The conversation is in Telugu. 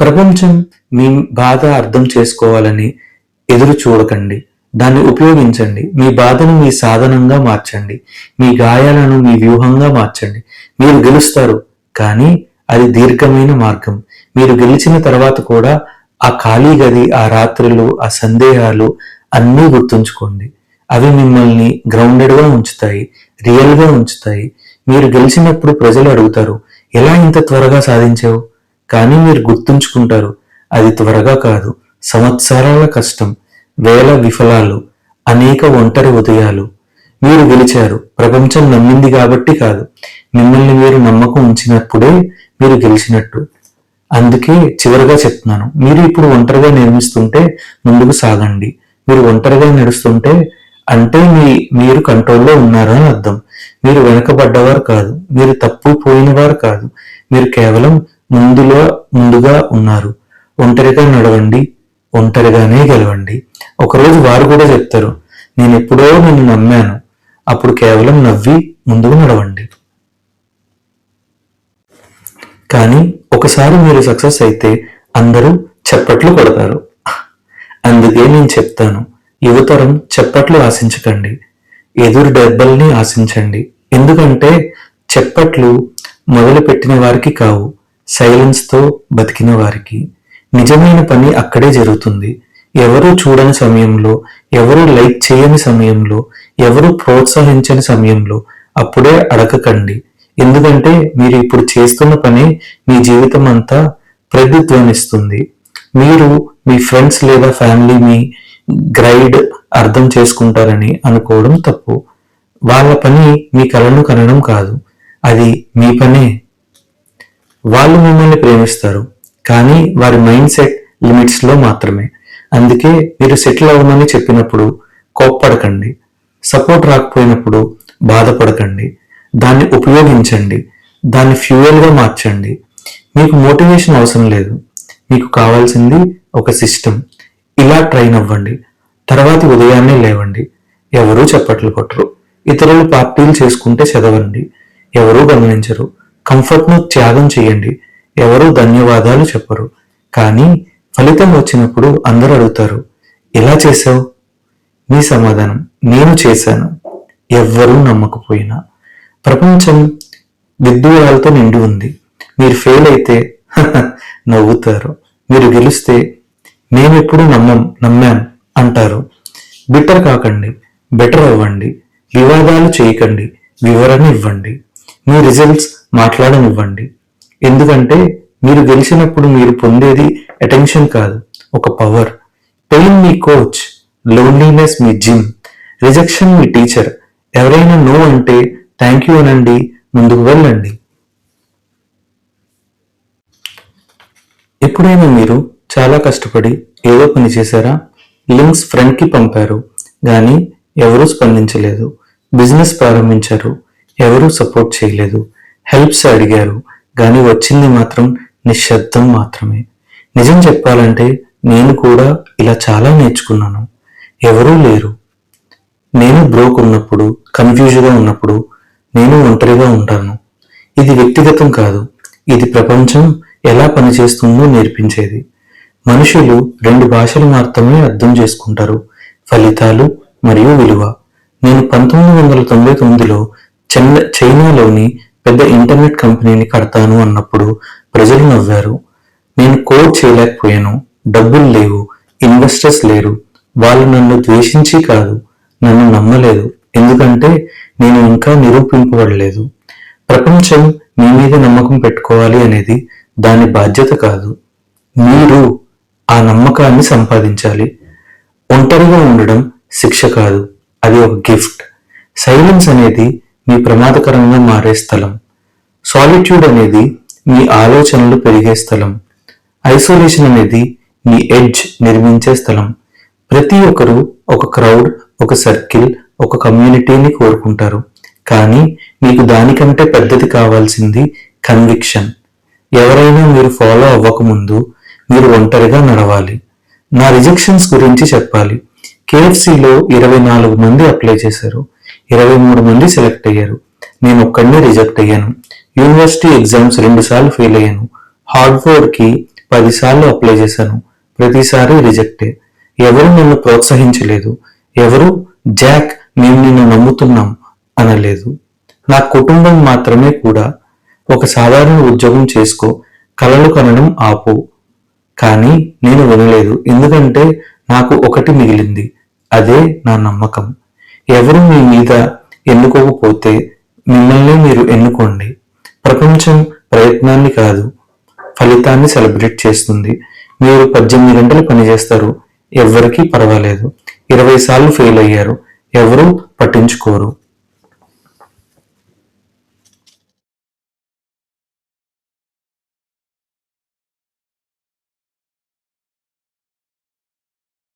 ప్రపంచం మీ బాధ అర్థం చేసుకోవాలని ఎదురు చూడకండి. దాన్ని ఉపయోగించండి. మీ బాధను మీ సాధనంగా మార్చండి. మీ గాయాలను మీ వ్యూహంగా మార్చండి. మీరు గెలుస్తారు కానీ అది దీర్ఘమైన మార్గం. మీరు గెలిచిన తర్వాత కూడా ఆ ఖాళీ గది ఆ రాత్రులు ఆ సందేహాలు అన్నీ గుర్తుంచుకోండి. అవి మిమ్మల్ని గ్రౌండెడ్గా ఉంచుతాయి రియల్గా ఉంచుతాయి. మీరు గెలిచినప్పుడు ప్రజలు అడుగుతారు ఎలా ఇంత త్వరగా సాధించావు? కానీ మీరు గుర్తుంచుకుంటారు అది త్వరగా కాదు. సంవత్సరాల కష్టం వేల విఫలాలు అనేక ఒంటరి ఉదయాలు. మీరు గెలిచారు ప్రపంచం నమ్మింది కాబట్టి కాదు. మిమ్మల్ని మీరు నమ్మకం ఉంచినప్పుడే మీరు గెలిచినట్టు. అందుకే చివరిగా చెప్తున్నాను మీరు ఇప్పుడు ఒంటరిగా నిర్మిస్తుంటే ముందుకు సాగండి. మీరు ఒంటరిగా నడుస్తుంటే అంటే మీ మీరు కంట్రోల్లో ఉన్నారు అని అర్థం. మీరు వెనకబడ్డవారు కాదు మీరు తప్పు పోయినవారు కాదు. మీరు కేవలం ముందులో ముందుగా ఉన్నారు. ఒంటరిగా నడవండి ఒంటరిగానే గెలవండి. ఒకరోజు వారు కూడా చెప్తారు నేను ఎప్పుడో నిన్ను నమ్మాను. అప్పుడు కేవలం నవ్వి ముందుకు నడవండి. కానీ ఒకసారి మీరు సక్సెస్ అయితే అందరూ చప్పట్లు కొడతారు. అందుకే నేను చెప్తాను యువతరం చప్పట్లు ఆశించకండి ఎదురు దెబ్బల్ని ఆశించండి. ఎందుకంటే చెప్పట్లు మొదలుపెట్టిన వారికి కావు. సైలెన్స్తో బతికిన వారికి నిజమైన పని అక్కడే జరుగుతుంది. ఎవరూ చూడని సమయంలో ఎవరూ లైక్ చేయని సమయంలో ఎవరూ ప్రోత్సహించని సమయంలో అప్పుడే అడగకండి. ఎందుకంటే మీరు ఇప్పుడు చేస్తున్న పని మీ జీవితం అంతా ప్రతిధ్వనిస్తుంది. మీరు మీ ఫ్రెండ్స్ లేదా ఫ్యామిలీ మీ గ్రైడ్ అర్థం చేసుకుంటారని అనుకోవడం తప్పు. వాళ్ళ పని మీ కలను కనడం కాదు. అది మీ పనే. వాళ్ళు మిమ్మల్ని ప్రేమిస్తారు కానీ వారి మైండ్ సెట్ లిమిట్స్లో మాత్రమే. అందుకే మీరు సెటిల్ అవ్వమని చెప్పినప్పుడు కోప్పడకండి సపోర్ట్ రాకపోయినప్పుడు బాధపడకండి దాన్ని ఉపయోగించండి దాన్ని ఫ్యూయల్గా మార్చండి. మీకు మోటివేషన్ అవసరం లేదు మీకు కావాల్సింది ఒక సిస్టమ్ ఇలా ట్రైన్ అవ్వండి తర్వాతి ఉదయాన్నే లేవండి ఎవరూ చప్పట్లు కొట్టరు ఇతరులు పార్టీలు చేసుకుంటే చదవండి ఎవరూ గమనించరు. కంఫర్ట్ను త్యాగం చేయండి. ఎవరూ ధన్యవాదాలు చెప్పరు. కానీ ఫలితం వచ్చినప్పుడు అందరూ అడుగుతారు ఎలా చేశావు? మీ సమాధానం నేను చేశాను. ఎవ్వరూ నమ్మకపోయినా. ప్రపంచం విద్యురాలతో నిండి ఉంది. మీరు ఫెయిల్ అయితే నవ్వుతారు. మీరు గెలిస్తే మేమెప్పుడు నమ్మం నమ్మాం అంటారు. బిట్టర్ కాకండి బెటర్ అవ్వండి. వివాదాలు చేయకండి వివరణ ఇవ్వండి. మీ రిజల్ట్స్ మాట్లాడనివ్వండి. ఎందుకంటే మీరు గెలిచినప్పుడు మీరు పొందేది అటెన్షన్ కాదు ఒక పవర్ పెయిన్ మీ కోచ్ లోన్లీనెస్ మీ జిమ్ రిజెక్షన్ మీ టీచర్ ఎవరైనా నో అంటే థ్యాంక్ యూ అనండి ముందుకు వెళ్ళండి. ఎప్పుడైనా మీరు చాలా కష్టపడి ఏదో పని చేశారా? లింక్స్ ఫ్రెండ్కి పంపారు కానీ ఎవరూ స్పందించలేదు. బిజినెస్ ప్రారంభించారు ఎవరూ సపోర్ట్ చేయలేదు. హెల్ప్స్ అడిగారు కానీ వచ్చింది మాత్రం నిశ్శబ్దం మాత్రమే. నిజం చెప్పాలంటే నేను కూడా ఇలా చాలా నేర్చుకున్నాను. ఎవరూ లేరు. నేను బ్రోక్ ఉన్నప్పుడు కన్ఫ్యూజ్గా ఉన్నప్పుడు నేను ఒంటరిగా ఉంటాను. ఇది వ్యక్తిగతం కాదు. ఇది ప్రపంచం ఎలా పనిచేస్తుందో నేర్పించేది. మనుషులు రెండు భాషలు మాత్రమే అర్థం చేసుకుంటారు. ఫలితాలు మరియు విలువ. నేను పంతొమ్మిది వందల తొంభై తొమ్మిదిలో చెన్న చైనాలోని పెద్ద ఇంటర్నెట్ కంపెనీని కడతాను అన్నప్పుడు ప్రజలు నవ్వారు. నేను కోడ్ చేయలేకపోయాను. డబ్బులు లేవు. ఇన్వెస్టర్స్ లేరు. వాళ్ళు నన్ను ద్వేషించి కాదు. నన్ను నమ్మలేదు. ఎందుకంటే నేను ఇంకా నిరూపింపబడలేదు. ప్రపంచం మీ మీద నమ్మకం పెట్టుకోవాలి అనేది దాని బాధ్యత కాదు. మీరు ఆ నమ్మకాన్ని సంపాదించాలి. ఒంటరిగా ఉండడం శిక్ష కాదు. అది ఒక గిఫ్ట్. సైలెన్స్ అనేది మీ ప్రమాదకరంగా మారే స్థలం. సాలిట్యూడ్ అనేది మీ ఆలోచనలు పెరిగే స్థలం. ఐసోలేషన్ అనేది మీ ఎడ్జ్ నిర్మించే స్థలం. ప్రతి ఒక్కరు ఒక క్రౌడ్ ఒక సర్కిల్ ఒక కమ్యూనిటీని కోరుకుంటారు. కానీ మీకు దానికంటే పెద్దది కావాల్సింది కన్విక్షన్ ఎవరైనా మీరు ఫాలో అవ్వకముందు మీరు ఒంటరిగా నడవాలి. నా రిజెక్షన్స్ గురించి చెప్పాలి. కేఎఫ్సిలో ఇరవై నాలుగు మంది అప్లై చేశారు. ఇరవై మూడు మంది సెలెక్ట్ అయ్యారు. నేను ఒక్కడినే రిజెక్ట్ అయ్యాను. యూనివర్సిటీ ఎగ్జామ్స్ రెండు సార్లు ఫెయిల్ అయ్యాను. హార్డ్వర్డ్కి పదిసార్లు అప్లై చేశాను. ప్రతిసారి రిజెక్టే ఎవరు నన్ను ప్రోత్సహించలేదు? ఎవరు జాక్ మేము నిన్ను నమ్ముతున్నాం అనలేదు. నా కుటుంబం మాత్రమే కూడా ఒక సాధారణ ఉద్యోగం చేసుకో కలలు కనడం ఆపు. కానీ నేను వినలేదు. ఎందుకంటే నాకు ఒకటి మిగిలింది. అదే నా నమ్మకం. ఎవరు మీ మీద ఎన్నుకోకపోతే మిమ్మల్ని మీరు ఎన్నుకోండి. ప్రపంచం ప్రయత్నాన్ని కాదు ఫలితాన్ని సెలబ్రేట్ చేస్తుంది. మీరు పద్దెనిమిది గంటలు పనిచేస్తారు ఎవ్వరికీ పర్వాలేదు. ఇరవై సార్లు ఫెయిల్ అయ్యారు ఎవరూ పట్టించుకోరు.